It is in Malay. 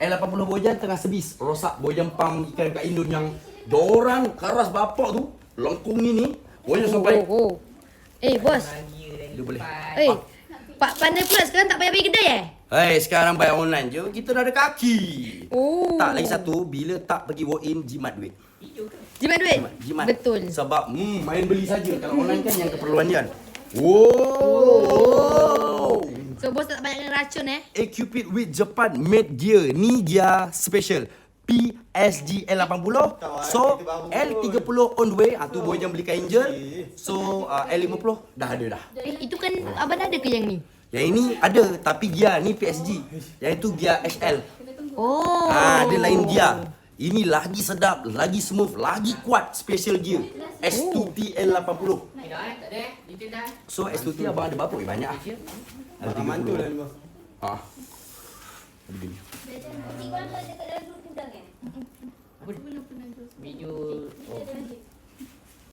L80 Bojan tengah sebis rosak Bojan pam ikan kat Indon yang dorang keras bapak tu lengkung ni ni Bojan sampai Oh, oh. Eh, bos. dia boleh. Eh, Pak pandai pula sekarang tak payah pergi kedai eh? Hei, sekarang bayar online je kita dah ada kaki. Oh. Tak lagi satu bila tak pergi walk in jimat duit. Jimat duit? Jimat. Betul. Sebab hmm, main beli saja kalau online kan yang keperluan dia kan. Wow. Bos tak banyak kena racun eh? A-Cupid with Japan made gear. Ni gear special. PSG L80 So L30 on the way ah, Tu boy yang beli kat Angel So uh, L50 Dah ada dah Eh, itu kan abang ada ke yang ni? Yang ini ada Tapi gear ni PSG Yang itu gear HL Oh. Ah, dia lain gear Ini lagi sedap Lagi smooth Lagi kuat Special gear S2T L80 So S2T abang ada berapa? Eh, banyak ah. Ada Mantul lah ni bos. Ah. Ada gini.